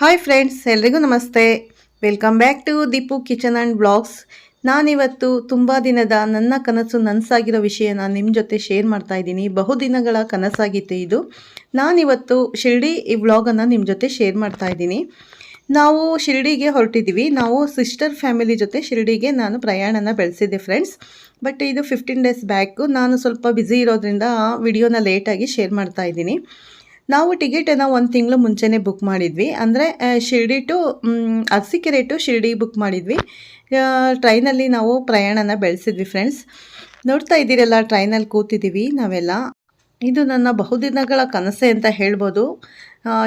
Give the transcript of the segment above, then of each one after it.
Hi friends ಎಲ್ರಿಗೂ ನಮಸ್ತೆ. Welcome back to Deepu kitchen and blogs ನಾನಿವತ್ತು ತುಂಬ ದಿನದ ನನ್ನ ಕನಸು ನನಸಾಗಿರೋ ವಿಷಯನ ನಿಮ್ಮ ಜೊತೆ ಶೇರ್ ಮಾಡ್ತಾ ಇದ್ದೀನಿ. ಬಹುದಿನಗಳ ಕನಸಾಗಿತ್ತು ಇದು. ನಾನಿವತ್ತು ಶಿರ್ಡಿ ಈ ವ್ಲಾಗನ್ನು ನಿಮ್ಮ ಜೊತೆ ಶೇರ್ ಮಾಡ್ತಾ ಇದ್ದೀನಿ. ನಾವು ಶಿರ್ಡಿಗೆ ಹೊರಟಿದ್ದೀವಿ. ನಾವು ಸಿಸ್ಟರ್ ಫ್ಯಾಮಿಲಿ ಜೊತೆ ಶಿರ್ಡಿಗೆ ನಾನು ಪ್ರಯಾಣನ ಬೆಳೆಸಿದ್ದೆ ಫ್ರೆಂಡ್ಸ್ ಬಟ್ ಇದು ಫಿಫ್ಟೀನ್ ಡೇಸ್ ಬ್ಯಾಕು ನಾನು ಸ್ವಲ್ಪ ಬ್ಯುಸಿ ಇರೋದ್ರಿಂದ ವಿಡಿಯೋನ ಲೇಟಾಗಿ ಶೇರ್ ಮಾಡ್ತಾ ಇದ್ದೀನಿ. ನಾವು ಟಿಕೆಟನ್ನು ಒಂದು ತಿಂಗಳು ಮುಂಚೆನೇ ಬುಕ್ ಮಾಡಿದ್ವಿ. ಅಂದರೆ Shirdi to Arasikere to Shirdi book ಮಾಡಿದ್ವಿ. ಟ್ರೈನಲ್ಲಿ ನಾವು ಪ್ರಯಾಣನ ಬೆಳೆಸಿದ್ವಿ ಫ್ರೆಂಡ್ಸ್ ನೋಡ್ತಾ ಇದ್ದೀರಲ್ಲ, ಟ್ರೈನಲ್ಲಿ ಕೂತಿದ್ದೀವಿ ನಾವೆಲ್ಲ. ಇದು ನನ್ನ ಬಹುದಿನಗಳ ಕನಸೆ ಅಂತ ಹೇಳ್ಬೋದು.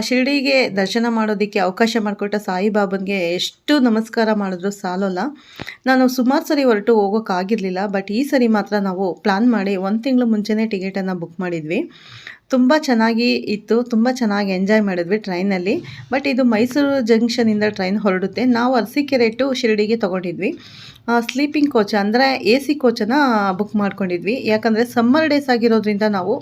ಶಿರ್ಡಿಗೆ ದರ್ಶನ ಮಾಡೋದಕ್ಕೆ ಅವಕಾಶ ಮಾಡಿಕೊಟ್ಟ ಸಾಯಿಬಾಬನ್ಗೆ ಎಷ್ಟು ನಮಸ್ಕಾರ ಮಾಡಿದ್ರೂ ಸಾಲೋಲ್ಲ. ನಾನು ಸುಮಾರು ಸರಿ ಹೊರಟು ಹೋಗೋಕ್ಕಾಗಿರಲಿಲ್ಲ ಬಟ್ ಈ ಸರಿ ಮಾತ್ರ ನಾವು ಪ್ಲ್ಯಾನ್ ಮಾಡಿ ಒಂದು ತಿಂಗಳು ಮುಂಚೆನೇ ಟಿಕೆಟನ್ನು ಬುಕ್ ಮಾಡಿದ್ವಿ. ತುಂಬ ಚೆನ್ನಾಗಿ ಇತ್ತು, ತುಂಬ ಚೆನ್ನಾಗಿ ಎಂಜಾಯ್ ಮಾಡಿದ್ವಿ ಟ್ರೈನಲ್ಲಿ, ಬಟ್ ಇದು ಮೈಸೂರು ಜಂಕ್ಷನಿಂದ ಟ್ರೈನ್ ಹೊರಡುತ್ತೆ. ನಾವು ಅರಸೀಕೆರೆ ಟು ಶಿರಡಿಗೆ ತೊಗೊಂಡಿದ್ವಿ. ಸ್ಲೀಪಿಂಗ್ ಕೋಚ್ ಅಂದರೆ ಎ ಸಿ ಕೋಚನ್ನು ಬುಕ್ ಮಾಡ್ಕೊಂಡಿದ್ವಿ. ಯಾಕಂದರೆ ಸಮ್ಮರ್ ಡೇಸ್ ಆಗಿರೋದ್ರಿಂದ ನಾವು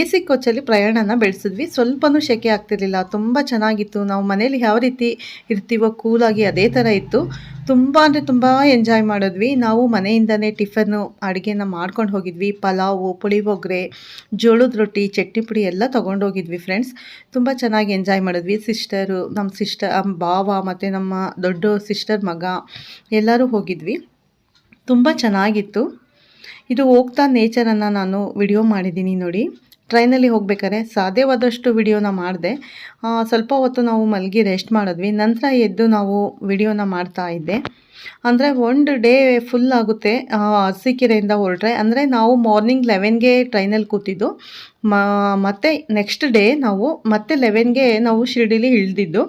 ಎ ಸಿ ಕೋಚಲ್ಲಿ ಪ್ರಯಾಣನ ಬೆಳೆಸಿದ್ವಿ. ಸ್ವಲ್ಪನೂ ಶೆಕೆ ಆಗ್ತಿರ್ಲಿಲ್ಲ. ತುಂಬ ಚೆನ್ನಾಗಿತ್ತು. ನಾವು ಮನೇಲಿ ಯಾವ ರೀತಿ ಇರ್ತೀವೋ ಕೂಲಾಗಿ ಅದೇ ಥರ ಇತ್ತು. ತುಂಬ ಅಂದರೆ ತುಂಬ ಎಂಜಾಯ್ ಮಾಡಿದ್ವಿ. ನಾವು ಮನೆಯಿಂದನೇ ಟಿಫನ್ನು ಅಡುಗೆನ ಮಾಡ್ಕೊಂಡು ಹೋಗಿದ್ವಿ. ಪಲಾವು, ಪುಳಿಯೋಗರೆ, ಜೋಳದ ರೊಟ್ಟಿ, ಚಟ್ನಿ ಪುಡಿ ಎಲ್ಲ ತೊಗೊಂಡೋಗಿದ್ವಿ ಫ್ರೆಂಡ್ಸ್ ತುಂಬ ಚೆನ್ನಾಗಿ ಎಂಜಾಯ್ ಮಾಡಿದ್ವಿ. ಸಿಸ್ಟರು ನಮ್ಮ ಸಿಸ್ಟರ್ ಭಾವ ಮತ್ತು ನಮ್ಮ ದೊಡ್ಡ ಸಿಸ್ಟರ್ ಮಗ ಎಲ್ಲರೂ ಹೋಗಿದ್ವಿ. ತುಂಬ ಚೆನ್ನಾಗಿತ್ತು. ಇದು ಹೋಗ್ತಾ ನೇಚರನ್ನು ನಾನು ವಿಡಿಯೋ ಮಾಡಿದ್ದೀನಿ ನೋಡಿ. ಟ್ರೈನಲ್ಲಿ ಹೋಗ್ಬೇಕಾದ್ರೆ ಸಾಧ್ಯವಾದಷ್ಟು ವಿಡಿಯೋನ ಮಾಡಿದೆ. ಸ್ವಲ್ಪ ಹೊತ್ತು ನಾವು ಮಲಗಿ ರೆಸ್ಟ್ ಮಾಡಿದ್ವಿ. ನಂತರ ಎದ್ದು ನಾವು ವಿಡಿಯೋನ ಮಾಡ್ತಾ ಇದ್ದೆ. ಅಂದರೆ ಒಂದು ಡೇ ಫುಲ್ ಆಗುತ್ತೆ ಅರಸೀಕೆರೆಯಿಂದ ಹೊರಟ್ರೆ. ಅಂದರೆ ನಾವು ಮಾರ್ನಿಂಗ್ ಲೆವೆನ್ಗೆ ಟ್ರೈನಲ್ಲಿ ಕೂತಿದ್ದು. ಮತ್ತು ನೆಕ್ಸ್ಟ್ ಡೇ ನಾವು, ಮತ್ತೆ ಲೆವೆನ್ಗೆ ನಾವು ಶಿರ್ಡಿಲಿ ಇಳಿದಿದ್ದು.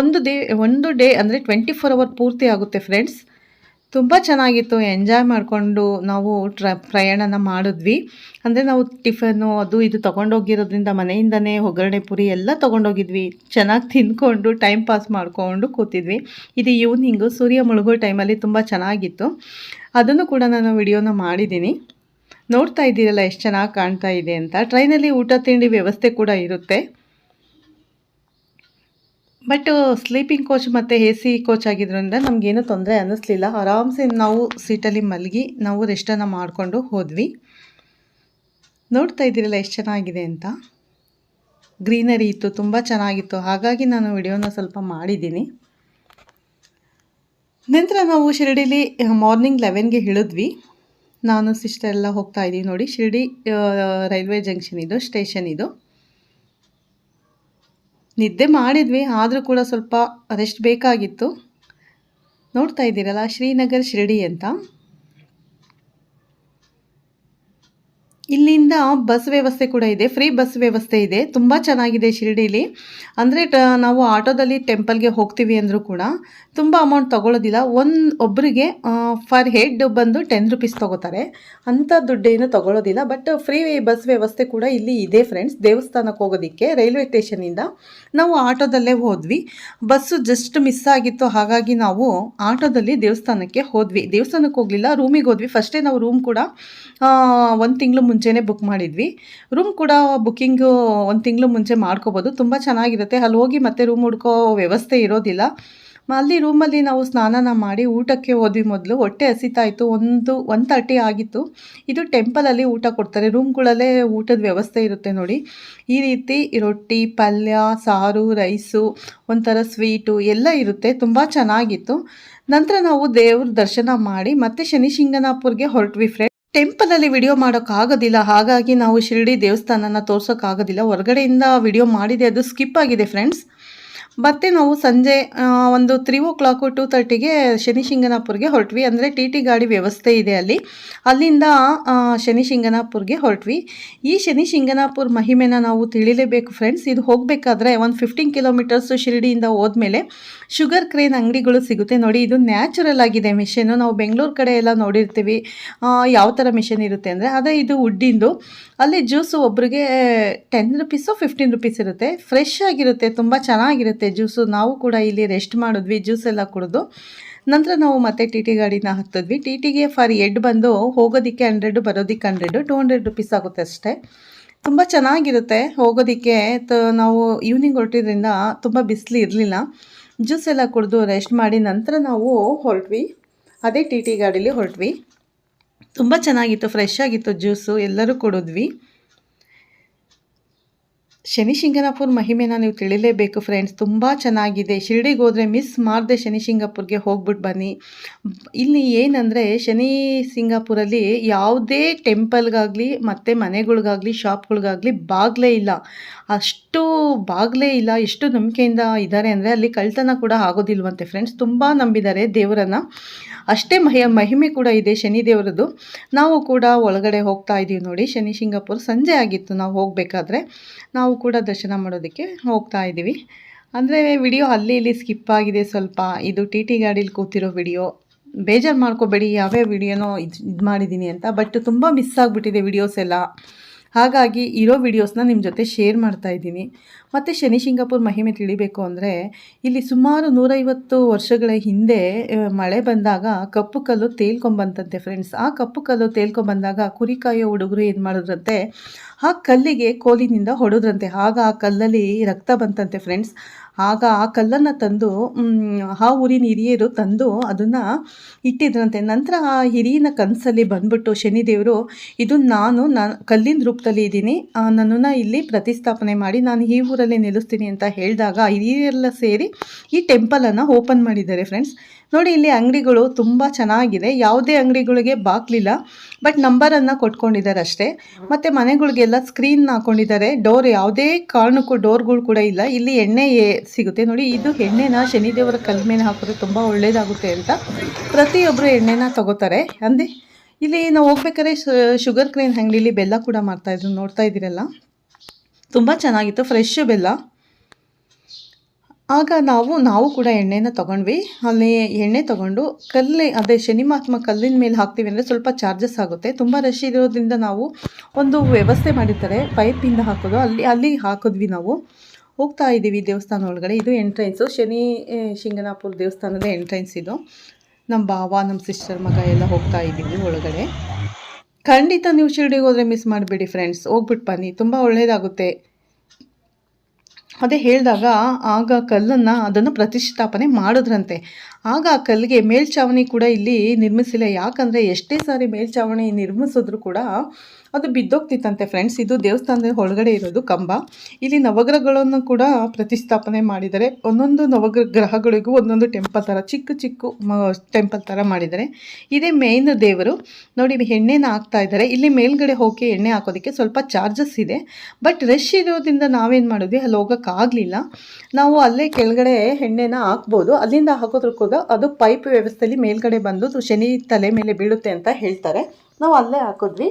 ಒಂದು ಡೇ ಒಂದು ಡೇ ಅಂದರೆ ಟ್ವೆಂಟಿ ಫೋರ್ ಅವರ್ ಪೂರ್ತಿ ಆಗುತ್ತೆ ಫ್ರೆಂಡ್ಸ್ ತುಂಬ ಚೆನ್ನಾಗಿತ್ತು. ಎಂಜಾಯ್ ಮಾಡಿಕೊಂಡು ನಾವು ಟ್ರ, ಪ್ರಯಾಣನ ಮಾಡಿದ್ವಿ. ಅಂದರೆ ನಾವು ಟಿಫನ್ನು ಅದು ಇದು ತೊಗೊಂಡೋಗಿರೋದ್ರಿಂದ ಮನೆಯಿಂದನೇ ಒಗ್ಗರಣೆ ಪುರಿ ಎಲ್ಲ ತೊಗೊಂಡೋಗಿದ್ವಿ. ಚೆನ್ನಾಗಿ ತಿಂದ್ಕೊಂಡು ಟೈಮ್ ಪಾಸ್ ಮಾಡಿಕೊಂಡು ಕೂತಿದ್ವಿ. ಇದು ಈವ್ನಿಂಗು ಸೂರ್ಯ ಮುಳುಗೋ ಟೈಮಲ್ಲಿ ತುಂಬ ಚೆನ್ನಾಗಿತ್ತು. ಅದನ್ನು ಕೂಡ ನಾನು ವಿಡಿಯೋನ ಮಾಡಿದ್ದೀನಿ. ನೋಡ್ತಾ ಇದ್ದೀರಲ್ಲ, ಎಷ್ಟು ಚೆನ್ನಾಗಿ ಕಾಣ್ತಾ ಇದೆ ಅಂತ. ಟ್ರೈನಲ್ಲಿ ಊಟ, ತಿಂಡಿ ವ್ಯವಸ್ಥೆ ಕೂಡ ಇರುತ್ತೆ. ಬಟ್ ಸ್ಲೀಪಿಂಗ್ ಕೋಚ್ ಮತ್ತು ಎ ಸಿ ಕೋಚ್ ಆಗಿದ್ರಿಂದ ನಮಗೇನು ತೊಂದರೆ ಅನ್ನಿಸ್ಲಿಲ್ಲ. ಆರಾಮ್ಸೆ ನಾವು ಸೀಟಲ್ಲಿ ಮಲಗಿ ನಾವು ರೆಸ್ಟನ್ನು ಮಾಡಿಕೊಂಡು ಹೋದ್ವಿ. ನೋಡ್ತಾ ಇದ್ದೀರಲ್ಲ ಎಷ್ಟು ಚೆನ್ನಾಗಿದೆ ಅಂತ? ಗ್ರೀನರಿ ಇತ್ತು, ತುಂಬ ಚೆನ್ನಾಗಿತ್ತು. ಹಾಗಾಗಿ ನಾನು ವಿಡಿಯೋನ ಸ್ವಲ್ಪ ಮಾಡಿದ್ದೀನಿ. ನಂತರ ನಾವು ಶಿರಡಿಲಿ ಮಾರ್ನಿಂಗ್ ಲೆವೆನ್ಗೆ ಇಳಿದ್ವಿ. ನಾನು ಸಿಸ್ಟರ್ ಎಲ್ಲ ಹೋಗ್ತಾ ಇದ್ದೀವಿ ನೋಡಿ. ಶಿರಡಿ ರೈಲ್ವೆ ಜಂಕ್ಷನ್ ಇದು ಸ್ಟೇಷನ್ ಇದು. ನಿದ್ದೆ ಮಾಡಿದ್ವಿ ಆದರೂ ಕೂಡ ಸ್ವಲ್ಪ ರೆಸ್ಟ್ ಬೇಕಾಗಿತ್ತು. ನೋಡ್ತಾ ಇದ್ದೀರಲ್ಲ ಶ್ರೀನಗರ್ ಶಿರಡಿ ಅಂತ. ಇಲ್ಲಿಂದ ಬಸ್ ವ್ಯವಸ್ಥೆ ಕೂಡ ಇದೆ. ಫ್ರೀ ಬಸ್ ವ್ಯವಸ್ಥೆ ಇದೆ. ತುಂಬ ಚೆನ್ನಾಗಿದೆ ಶಿರಡಿಲಿ. ಅಂದರೆ ನಾವು ಆಟೋದಲ್ಲಿ ಟೆಂಪಲ್ಗೆ ಹೋಗ್ತೀವಿ ಅಂದರೂ ಕೂಡ ತುಂಬ ಅಮೌಂಟ್ ತೊಗೊಳ್ಳೋದಿಲ್ಲ ಒಂದು ಒಬ್ಬರಿಗೆ ಫರ್ ಹೆಡ್ ಬಂದು ಟೆನ್ ರುಪೀಸ್ ತೊಗೋತಾರೆ. ಅಂಥ ದುಡ್ಡೇನು ತೊಗೊಳ್ಳೋದಿಲ್ಲ ಬಟ್ ಫ್ರೀ ಬಸ್ ವ್ಯವಸ್ಥೆ ಕೂಡ ಇಲ್ಲಿ ಇದೆ ಫ್ರೆಂಡ್ಸ್ ದೇವಸ್ಥಾನಕ್ಕೆ ಹೋಗೋದಕ್ಕೆ, ರೈಲ್ವೆ ಸ್ಟೇಷನಿಂದ ನಾವು ಆಟೋದಲ್ಲೇ ಹೋದ್ವಿ. ಬಸ್ಸು ಜಸ್ಟ್ ಮಿಸ್ ಆಗಿತ್ತು. ಹಾಗಾಗಿ ನಾವು ಆಟೋದಲ್ಲಿ ದೇವಸ್ಥಾನಕ್ಕೆ ಹೋದ್ವಿ. ದೇವಸ್ಥಾನಕ್ಕೆ ಹೋಗಲಿಲ್ಲ. ರೂಮಿಗೆ ಹೋದ್ವಿ. ಫಸ್ಟೇ ನಾವು ರೂಮ್ ಕೂಡ ಒಂದು ತಿಂಗಳು ಮುಂಚೆನೇ ಬುಕ್ ಮಾಡಿದ್ವಿ. ರೂಮ್ ಕೂಡ ಬುಕ್ಕಿಂಗು ಒಂದು ತಿಂಗಳು ಮುಂಚೆ ಮಾಡ್ಕೋಬೋದು. ತುಂಬ ಚೆನ್ನಾಗಿರುತ್ತೆ. ಅಲ್ಲಿ ಹೋಗಿ ಮತ್ತೆ ರೂಮ್ ಹುಡ್ಕೋ ವ್ಯವಸ್ಥೆ ಇರೋದಿಲ್ಲ. ಅಲ್ಲಿ ರೂಮಲ್ಲಿ ನಾವು ಸ್ನಾನನ ಮಾಡಿ ಊಟಕ್ಕೆ ಹೋದ್ವಿ ಮೊದಲು. ಹೊಟ್ಟೆ ಹಸಿತಾ ಇತ್ತು ಒಂದು ಒನ್ ತರ್ಟಿ ಆಗಿತ್ತು. ಇದು ಟೆಂಪಲಲ್ಲಿ ಊಟ ಕೊಡ್ತಾರೆ. ರೂಮ್ಗಳಲ್ಲೇ ಊಟದ ವ್ಯವಸ್ಥೆ ಇರುತ್ತೆ ನೋಡಿ. ಈ ರೀತಿ ರೊಟ್ಟಿ, ಪಲ್ಯ, ಸಾರು, ರೈಸು, ಒಂಥರ ಸ್ವೀಟು ಎಲ್ಲ ಇರುತ್ತೆ. ತುಂಬ ಚೆನ್ನಾಗಿತ್ತು. ನಂತರ ನಾವು ದೇವ್ರ ದರ್ಶನ ಮಾಡಿ ಮತ್ತೆ ಶನಿಶಿಂಗನಾಪುರ್ಗೆ ಹೊರಟ್ವಿ ಫ್ರೆಂಡ್ ಟೆಂಪಲಲ್ಲಿ ವಿಡಿಯೋ ಮಾಡೋಕ್ಕಾಗೋದಿಲ್ಲ. ಹಾಗಾಗಿ ನಾವು ಶಿರಡಿ ದೇವಸ್ಥಾನನ ತೋರ್ಸೋಕ್ಕಾಗೋದಿಲ್ಲ. ಹೊರಗಡೆಯಿಂದ ವಿಡಿಯೋ ಮಾಡಿದೆ, ಅದು ಸ್ಕಿಪ್ ಆಗಿದೆ, ಫ್ರೆಂಡ್ಸ್. ಮತ್ತೆ ನಾವು ಸಂಜೆ ಒಂದು ತ್ರೀ ಓ ಕ್ಲಾಕು ಟೂ ತರ್ಟಿಗೆ ಶನಿಶಿಂಗನಾಪುರ್ಗೆ ಹೊರಟ್ವಿ. ಅಂದರೆ ಟಿ ಟಿ ಗಾಡಿ ವ್ಯವಸ್ಥೆ ಇದೆ ಅಲ್ಲಿ. ಅಲ್ಲಿಂದ ಶನಿಶಿಂಗನಾಪುರ್ಗೆ ಹೊರಟ್ವಿ. ಈ ಶನಿಶಿಂಗನಾಪುರ್ ಮಹಿಮೆನ ನಾವು ತಿಳಿಲೇಬೇಕು ಫ್ರೆಂಡ್ಸ್ ಇದು ಹೋಗಬೇಕಾದ್ರೆ ಒಂದು ಫಿಫ್ಟೀನ್ ಕಿಲೋಮೀಟರ್ಸ್ ಶಿರಡಿಯಿಂದ ಹೋದ್ಮೇಲೆ ಶುಗರ್ ಕ್ರೇನ್ ಅಂಗಡಿಗಳು ಸಿಗುತ್ತೆ. ನೋಡಿ, ಇದು ನ್ಯಾಚುರಲ್ ಆಗಿದೆ ಮಿಷನು ನಾವು ಬೆಂಗಳೂರು ಕಡೆ ಎಲ್ಲ ನೋಡಿರ್ತೀವಿ. ಯಾವ ಥರ ಮಿಷನ್ ಇರುತ್ತೆ ಅಂದರೆ ಅದೇ ಇದು ವುಡ್ಡಿಂದು ಅಲ್ಲಿ ಜ್ಯೂಸು ಒಬ್ರಿಗೆ ಟೆನ್ ರುಪೀಸು ಫಿಫ್ಟೀನ್ ರುಪೀಸ್ ಇರುತ್ತೆ. ಫ್ರೆಶ್ ಆಗಿರುತ್ತೆ, ತುಂಬ ಚೆನ್ನಾಗಿರುತ್ತೆ. ಜ್ಯೂಸು ನಾವು ಕೂಡ ಇಲ್ಲಿ ರೆಸ್ಟ್ ಮಾಡಿದ್ವಿ, ಜ್ಯೂಸ್ ಎಲ್ಲ ಕುಡಿದು. ನಂತರ ನಾವು ಮತ್ತೆ ಟಿ ಟಿ ಗಾಡಿನ ಹಾಕ್ತಿದ್ವಿ. ಟಿ ಟಿಗೆ ಫಾರ್ ಎಡ್ ಬಂದು ಹೋಗೋದಕ್ಕೆ ಹಂಡ್ರೆಡು ಬರೋದಕ್ಕೆ ಹಂಡ್ರೆಡು ಟೂ ಹಂಡ್ರೆಡ್ ರುಪೀಸ್ ಆಗುತ್ತೆ ಅಷ್ಟೇ. ತುಂಬ ಚೆನ್ನಾಗಿರುತ್ತೆ ಹೋಗೋದಕ್ಕೆ. ನಾವು ಈವ್ನಿಂಗ್ ಹೊರಟಿದ್ರಿಂದ ತುಂಬ ಬಿಸಿಲು ಇರಲಿಲ್ಲ. ಜ್ಯೂಸ್ ಎಲ್ಲ ಕುಡಿದು ರೆಸ್ಟ್ ಮಾಡಿ ನಂತರ ನಾವು ಹೊರಟ್ವಿ. ಅದೇ ಟಿ ಟಿ ಗಾಡೀಲಿ ಹೊರಟ್ವಿ. ತುಂಬ ಚೆನ್ನಾಗಿತ್ತು ಫ್ರೆಶ್ ಆಗಿತ್ತು ಜ್ಯೂಸು. ಎಲ್ಲರೂ ಕುಡಿದ್ವಿ. ಶನಿಶಿಂಗನಾಪುರ ಮಹಿಮೆನ ನೀವು ತಿಳಿಲೇಬೇಕು ಫ್ರೆಂಡ್ಸ್ ತುಂಬ ಚೆನ್ನಾಗಿದೆ. ಶಿರ್ಡಿಗೆ ಹೋದರೆ ಮಿಸ್ ಮಾಡದೆ ಶನಿಶಿಂಗಾಪುರ್ಗೆ ಹೋಗ್ಬಿಟ್ಟು ಬನ್ನಿ. ಇಲ್ಲಿ ಏನಂದರೆ ಶನಿ ಸಿಂಗಾಪುರಲ್ಲಿ ಯಾವುದೇ ಟೆಂಪಲ್ಗಾಗಲಿ ಮತ್ತು ಮನೆಗಳಿಗಾಗಲಿ ಶಾಪ್ಗಳಿಗಾಗಲಿ ಬಾಗಲೇ ಇಲ್ಲ. ಅಷ್ಟು ಬಾಗಲೇ ಇಲ್ಲ. ಎಷ್ಟು ನಂಬಿಕೆಯಿಂದ ಇದ್ದಾರೆ ಅಂದರೆ ಅಲ್ಲಿ ಕಳ್ತನ ಕೂಡ ಆಗೋದಿಲ್ವಂತೆ ಫ್ರೆಂಡ್ಸ್ ತುಂಬ ನಂಬಿದ್ದಾರೆ ದೇವರನ್ನು. ಅಷ್ಟೇ ಮಹಿ, ಮಹಿಮೆ ಕೂಡ ಇದೆ ಶನಿ ದೇವರದ್ದು. ನಾವು ಕೂಡ ಒಳಗಡೆ ಹೋಗ್ತಾ ಇದ್ದೀವಿ ನೋಡಿ. ಶನಿ ಸಿಂಗಾಪುರ್ ಸಂಜೆ ಆಗಿತ್ತು ನಾವು ಹೋಗಬೇಕಾದ್ರೆ. ನಾವು ಕೂಡ ದರ್ಶನ ಮಾಡೋದಕ್ಕೆ ಹೋಗ್ತಾ ಇದ್ದೀವಿ. ಅಂದರೆ ವಿಡಿಯೋ ಅಲ್ಲಿ ಇಲ್ಲಿ ಸ್ಕಿಪ್ ಆಗಿದೆ ಸ್ವಲ್ಪ. ಇದು ಟಿ ಟಿ ಗಾಡೀಲಿ ಕೂತಿರೋ ವಿಡಿಯೋ ಬೇಜಾರು ಮಾಡ್ಕೋಬೇಡಿ, ಯಾವ್ಯಾವ ವಿಡಿಯೋನೋ ಇದು ಇದು ಮಾಡಿದ್ದೀನಿ ಅಂತ. ಬಟ್ ತುಂಬ ಮಿಸ್ ಆಗಿಬಿಟ್ಟಿದೆ ವಿಡಿಯೋಸ್ ಎಲ್ಲ. ಹಾಗಾಗಿ ಇರೋ ವಿಡಿಯೋಸ್ನ ನಿಮ್ಮ ಜೊತೆ ಶೇರ್ ಮಾಡ್ತಾ ಇದ್ದೀನಿ. ಮತ್ತು ಶನಿ ಶಿಂಗಾಪುರ ಮಹಿಮೆ ತಿಳಿಬೇಕು ಅಂದರೆ ಇಲ್ಲಿ ಸುಮಾರು ನೂರೈವತ್ತು ವರ್ಷಗಳ ಹಿಂದೆ ಮಳೆ ಬಂದಾಗ ಕಪ್ಪು ಕಲ್ಲು ತೇಲ್ಕೊಂಬಂತಂತೆ ಫ್ರೆಂಡ್ಸ್ ಆ ಕಪ್ಪು ಕಲ್ಲು ತೇಲ್ಕೊಂಬಂದಾಗ ಕುರಿಕಾಯೋ ಹುಡುಗರು ಏನು ಮಾಡಿದ್ರಂತೆ? ಆ ಕಲ್ಲಿಗೆ ಕೋಲಿನಿಂದ ಹೊಡೆದ್ರಂತೆ. ಆಗ ಆ ಕಲ್ಲಲ್ಲಿ ರಕ್ತ ಬಂತಂತೆ ಫ್ರೆಂಡ್ಸ್ ಆಗ ಆ ಕಲ್ಲನ್ನು ತಂದು ಆ ಊರಿನ ಹಿರಿಯರು ತಂದು ಅದನ್ನು ಇಟ್ಟಿದ್ರಂತೆ. ನಂತರ ಆ ಹಿರಿಯನ ಕನಸಲ್ಲಿ ಬಂದ್ಬಿಟ್ಟು ಶನಿದೇವರು ಇದು ನಾನು ನಾನು ಕಲ್ಲಿನ ರೂಪದಲ್ಲಿ ಇದ್ದೀನಿ. ನನ್ನನ್ನು ಇಲ್ಲಿ ಪ್ರತಿಸ್ಥಾಪನೆ ಮಾಡಿ ನಾನು ಈ ಊರಲ್ಲಿ ನಿಲ್ಲಿಸ್ತೀನಿ ಅಂತ ಹೇಳಿದಾಗ ಹಿರಿಯರೆಲ್ಲ ಸೇರಿ ಈ ಟೆಂಪಲನ್ನು ಓಪನ್ ಮಾಡಿದ್ದಾರೆ ಫ್ರೆಂಡ್ಸ್. ನೋಡಿ, ಇಲ್ಲಿ ಅಂಗಡಿಗಳು ತುಂಬ ಚೆನ್ನಾಗಿದೆ. ಯಾವುದೇ ಅಂಗಡಿಗಳಿಗೆ ಬಾಕ್ಲಿಲ್ಲ. ಬಟ್ ನಂಬರನ್ನು ಕೊಟ್ಕೊಂಡಿದ್ದಾರೆ ಅಷ್ಟೇ. ಮತ್ತು ಮನೆಗಳಿಗೆಲ್ಲ ಸ್ಕ್ರೀನ್ ಹಾಕೊಂಡಿದ್ದಾರೆ. ಡೋರ್ ಯಾವುದೇ ಕಾರಣಕ್ಕೂ ಡೋರ್ಗಳು ಕೂಡ ಇಲ್ಲ. ಇಲ್ಲಿ ಎಣ್ಣೆ ಸಿಗುತ್ತೆ. ನೋಡಿ, ಇದು ಎಣ್ಣೆನ ಶನಿದೇವರ ಕಲ್ಮೇನ ಹಾಕಿದ್ರೆ ತುಂಬ ಒಳ್ಳೆಯದಾಗುತ್ತೆ ಅಂತ ಪ್ರತಿಯೊಬ್ಬರು ಎಣ್ಣೆನ ತಗೋತಾರೆ. ಅಂದೆ ಇಲ್ಲಿ ನಾವು ಹೋಗ್ಬೇಕಾದ್ರೆ ಶುಗರ್ ಕ್ರೇನ್ ಅಂಗಡಿಲಿ ಬೆಲ್ಲ ಕೂಡ ಮಾಡ್ತಾಯಿದ್ರು ನೋಡ್ತಾ ಇದ್ದೀರಲ್ಲ? ತುಂಬ ಚೆನ್ನಾಗಿತ್ತು ಫ್ರೆಶ್ ಬೆಲ್ಲ. ಆಗ ನಾವು ನಾವು ಕೂಡ ಎಣ್ಣೆನ ತೊಗೊಂಡ್ವಿ. ಅಲ್ಲಿ ಎಣ್ಣೆ ತೊಗೊಂಡು ಕಲ್ಲಿ, ಅದೇ ಶನಿ ಮಹಾತ್ಮ ಕಲ್ಲಿನ ಮೇಲೆ ಹಾಕ್ತೀವಿ ಅಂದರೆ ಸ್ವಲ್ಪ ಚಾರ್ಜಸ್ ಆಗುತ್ತೆ. ತುಂಬ ರಶ್ ಇರೋದ್ರಿಂದ ನಾವು ಒಂದು ವ್ಯವಸ್ಥೆ ಮಾಡಿರ್ತಾರೆ ಪೈಪಿಂದ ಹಾಕೋದು. ಅಲ್ಲಿ ಅಲ್ಲಿ ಹಾಕಿದ್ವಿ ನಾವು. ಹೋಗ್ತಾ ಇದ್ದೀವಿ ದೇವಸ್ಥಾನ ಒಳಗಡೆ. ಇದು ಎಂಟ್ರೆನ್ಸು ಶನಿ ಶಿಂಗನಾಪುರ ದೇವಸ್ಥಾನದ ಎಂಟ್ರೆನ್ಸ್ ಇದು. ನಮ್ಮ ಭಾವ ನಮ್ಮ ಸಿಸ್ಟರ್ ಮಗ ಎಲ್ಲ ಹೋಗ್ತಾ ಇದ್ದೀವಿ ಒಳಗಡೆ. ಖಂಡಿತ ನೀವು ಶಿರ್ಡಿಗೆ ಹೋದರೆ ಮಿಸ್ ಮಾಡಬೇಡಿ ಫ್ರೆಂಡ್ಸ್ ಹೋಗ್ಬಿಟ್ಟು ಬನ್ನಿ. ತುಂಬ ಒಳ್ಳೆಯದಾಗುತ್ತೆ ಅದೇ ಹೇಳಿದಾಗ ಆಗ ಕಲ್ಲನ್ನು ಅದನ್ನು ಪ್ರತಿಷ್ಠಾಪನೆ ಮಾಡಿದ್ರಂತೆ. ಆಗ ಆ ಕಲ್ಲಿಗೆ ಮೇಲ್ಛಾವಣಿ ಕೂಡ ಇಲ್ಲಿ ನಿರ್ಮಿಸಿಲ್ಲ. ಯಾಕಂದರೆ ಎಷ್ಟೇ ಸಾರಿ ಮೇಲ್ಛಾವಣಿ ನಿರ್ಮಿಸಿದ್ರು ಕೂಡ ಅದು ಬಿದ್ದೋಗ್ತಿತ್ತಂತೆ ಫ್ರೆಂಡ್ಸ್ ಇದು ದೇವಸ್ಥಾನದ ಒಳಗಡೆ ಇರೋದು ಕಂಬ. ಇಲ್ಲಿ ನವಗ್ರಹಗಳನ್ನು ಕೂಡ ಪ್ರತಿಷ್ಠಾಪನೆ ಮಾಡಿದ್ದಾರೆ. ಒಂದೊಂದು ನವಗ್ರಹ ಗ್ರಹಗಳಿಗೂ ಒಂದೊಂದು ಟೆಂಪಲ್ ಥರ ಚಿಕ್ಕ ಚಿಕ್ಕ ಟೆಂಪಲ್ ಥರ ಮಾಡಿದ್ದಾರೆ. ಇದೇ ಮೇಯ್ನ್ ದೇವರು. ನೋಡಿ ಎಣ್ಣೆನ ಹಾಕ್ತಾ ಇದ್ದಾರೆ. ಇಲ್ಲಿ ಮೇಲ್ಗಡೆ ಹೋಗಿ ಎಣ್ಣೆ ಹಾಕೋದಕ್ಕೆ ಸ್ವಲ್ಪ ಚಾರ್ಜಸ್ ಇದೆ. ಬಟ್ ರಶ್ ಇರೋದ್ರಿಂದ ನಾವೇನು ಮಾಡಿದ್ವಿ ಅಲ್ಲಿ ಹೋಗೋಕ್ಕಾಗಲಿಲ್ಲ ನಾವು ಅಲ್ಲೇ ಕೆಳಗಡೆ ಎಣ್ಣೆನ ಹಾಕ್ಬೋದು. ಅಲ್ಲಿಂದ ಹಾಕೋದ್ರ ಕೂಡ ಅದು ಪೈಪ್ ವ್ಯವಸ್ಥೆಯಲ್ಲಿ ಮೇಲ್ಗಡೆ ಬಂದು ಶನಿ ತಲೆ ಮೇಲೆ ಬೀಳುತ್ತೆ ಅಂತ ಹೇಳ್ತಾರೆ. ನಾವು ಅಲ್ಲೇ ಹಾಕಿದ್ವಿ.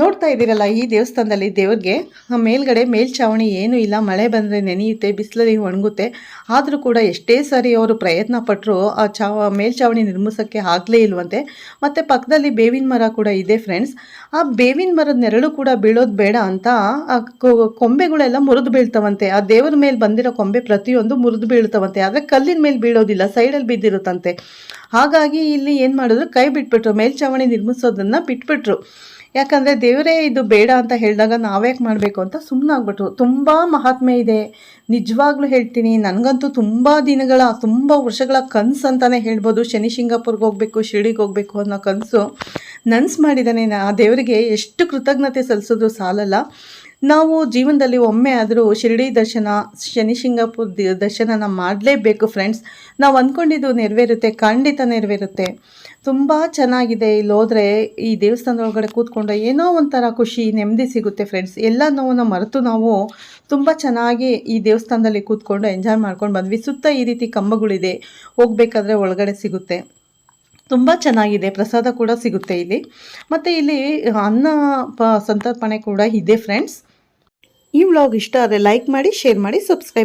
ನೋಡ್ತಾ ಇದ್ದೀರಲ್ಲ, ಈ ದೇವಸ್ಥಾನದಲ್ಲಿ ದೇವ್ರಿಗೆ ಮೇಲ್ಗಡೆ ಮೇಲ್ಛಾವಣಿ ಏನೂ ಇಲ್ಲ. ಮಳೆ ಬಂದರೆ ನೆನೆಯುತ್ತೆ, ಬಿಸಿಲಲ್ಲಿ ಒಣಗುತ್ತೆ. ಆದರೂ ಕೂಡ ಎಷ್ಟೇ ಸಾರಿ ಅವರು ಪ್ರಯತ್ನ ಪಟ್ಟರು ಆ ಚಾವ ಮೇಲ್ಛಾವಣಿ ನಿರ್ಮಿಸೋಕ್ಕೆ ಆಗಲೇ ಇಲ್ವಂತೆ. ಮತ್ತು ಪಕ್ಕದಲ್ಲಿ ಬೇವಿನ ಮರ ಕೂಡ ಇದೆ ಫ್ರೆಂಡ್ಸ್ ಆ ಬೇವಿನ ಮರದ ನೆರಳು ಕೂಡ ಬೀಳೋದು ಬೇಡ ಅಂತ ಆ ಕೊಂಬೆಗಳೆಲ್ಲ ಮುರಿದು ಬೀಳ್ತವಂತೆ. ಆ ದೇವರ ಮೇಲೆ ಬಂದಿರೋ ಕೊಂಬೆ ಪ್ರತಿಯೊಂದು ಮುರಿದು ಬೀಳ್ತವಂತೆ. ಆದರೆ ಕಲ್ಲಿನ ಮೇಲೆ ಬೀಳೋದಿಲ್ಲ, ಸೈಡಲ್ಲಿ ಬಿದ್ದಿರುತ್ತಂತೆ. ಹಾಗಾಗಿ ಇಲ್ಲಿ ಏನು ಮಾಡಿದ್ರು, ಕೈ ಬಿಟ್ಬಿಟ್ರು ಮೇಲ್ಛಾವಣಿ ನಿರ್ಮಿಸೋದನ್ನು ಬಿಟ್ಬಿಟ್ರು. ಯಾಕಂದರೆ ದೇವರೇ, ಇದು ಬೇಡ ಅಂತ ಹೇಳಿದಾಗ ನಾವ್ಯಾಕೆ ಮಾಡಬೇಕು ಅಂತ ಸುಮ್ಮನಾಗ್ಬಿಟ್ರು ತುಂಬ ಮಹಾತ್ಮೆ ಇದೆ. ನಿಜವಾಗ್ಲೂ ಹೇಳ್ತೀನಿ, ನನಗಂತೂ ತುಂಬ ದಿನಗಳ, ತುಂಬ ವರ್ಷಗಳ ಕನಸು ಅಂತಲೇ ಹೇಳ್ಬೋದು. ಶನಿ ಶಿಂಗಾಪುರ್ಗೆ ಹೋಗಬೇಕು, ಶಿರ್ಡಿಗೆ ಹೋಗಬೇಕು ಅನ್ನೋ ಕನಸು ನನ್ಸ್ ಮಾಡಿದ್ದಾನೆ ಆ ದೇವರಿಗೆ ಎಷ್ಟು ಕೃತಜ್ಞತೆ ಸಲ್ಲಿಸಿದ್ರು ಸಾಲಲ್ಲ. ನಾವು ಜೀವನದಲ್ಲಿ ಒಮ್ಮೆ ಆದರೂ ಶಿರಡಿ ದರ್ಶನ, ಶನಿ ಶಿಂಗಾಪುರ್ ದರ್ಶನನ ಮಾಡಲೇಬೇಕು ಫ್ರೆಂಡ್ಸ್ ನಾವು ಅಂದ್ಕೊಂಡಿದ್ದು ನೆರವೇರುತ್ತೆ, ಖಂಡಿತ ನೆರವೇರುತ್ತೆ. ತುಂಬ ಚೆನ್ನಾಗಿದೆ. ಇಲ್ಲಿ ಹೋದರೆ ಈ ದೇವಸ್ಥಾನದ ಒಳಗಡೆ ಕೂತ್ಕೊಂಡ್ರೆ ಏನೋ ಒಂಥರ ಖುಷಿ, ನೆಮ್ಮದಿ ಸಿಗುತ್ತೆ ಫ್ರೆಂಡ್ಸ್ ಎಲ್ಲ ನೋವನ್ನ ಮರೆತು ನಾವು ತುಂಬ ಚೆನ್ನಾಗಿ ಈ ದೇವಸ್ಥಾನದಲ್ಲಿ ಕೂತ್ಕೊಂಡು ಎಂಜಾಯ್ ಮಾಡ್ಕೊಂಡು ಬಂದ್ವಿ. ಸುತ್ತ ಈ ರೀತಿ ಕಂಬಗಳಿದೆ. ಹೋಗ್ಬೇಕಾದ್ರೆ ಒಳಗಡೆ ಸಿಗುತ್ತೆ. ತುಂಬ ಚೆನ್ನಾಗಿದೆ. ಪ್ರಸಾದ ಕೂಡ ಸಿಗುತ್ತೆ ಇಲ್ಲಿ. ಮತ್ತು ಇಲ್ಲಿ ಅನ್ನ ಸಂತರ್ಪಣೆ ಕೂಡ ಇದೆ ಫ್ರೆಂಡ್ಸ್ ಈ ವ್ಲಾಗ್ ಇಷ್ಟ ಆದರೆ ಲೈಕ್ ಮಾಡಿ ಶೇರ್ ಮಾಡಿ ಸಬ್ಸ್ಕ್ರೈಬ್